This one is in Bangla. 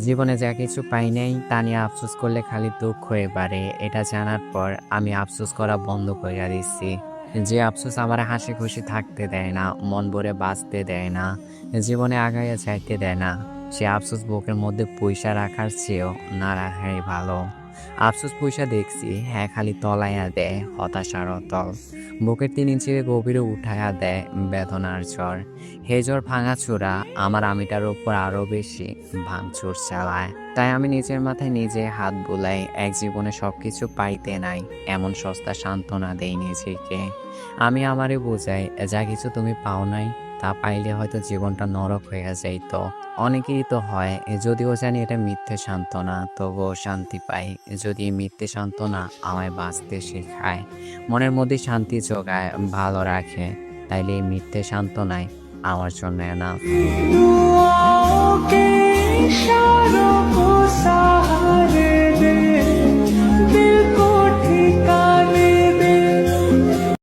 জীবনে যা কিছু পাই নাই, তা নিয়ে আফসোস করলে খালি দুঃখ হয়ে পারে এটা জানার পর আমি আফসোস করা বন্ধ করে দিচ্ছি যে আফসোস আমার হাসি খুশি থাকতে দেয় না, মন ভরে বাঁচতে দেয় না, জীবনে আগাইয়া যাইতে দেয় না, সে আফসোস বুকের মধ্যে পয়সা রাখার চেয়েও না রাখাই ভালো। আফসোস পয়সা দেখছি হ্যাঁ খালি তলাইয়া দেয়, হতাশার তল বুকের তিন ইঞ্চি গভীরে উঠাইয়া দেয় বেদনার জ্বর ভাঙা চূড়া, আমার আমিটার ওপর আরও বেশি ভাঙচুর চালায়। তাই আমি নিজের মাথায় নিজে হাত বুলাই, এক জীবনে সবকিছু পাইতে নাই, এমন সস্তা সান্ত্বনা দেই নিজেকে। আমি আমারে বোঝাই, যা কিছু তুমি পাও নাই তা পাইলে হয়তো জীবনটা নরক হয়ে যায়। তো অনেকেই তো হয়, যদিও জানি এটা মিথ্যে সান্ত্বনা, তবুও শান্তি পাই। যদি মিথ্যে সান্ত্বনা আমায় বাঁচতে শেখায়, মনের মধ্যে শান্তি জোগায়, ভালো রাখে, তাইলে এই মিথ্যে সান্ত্বনায় আমার জন্য না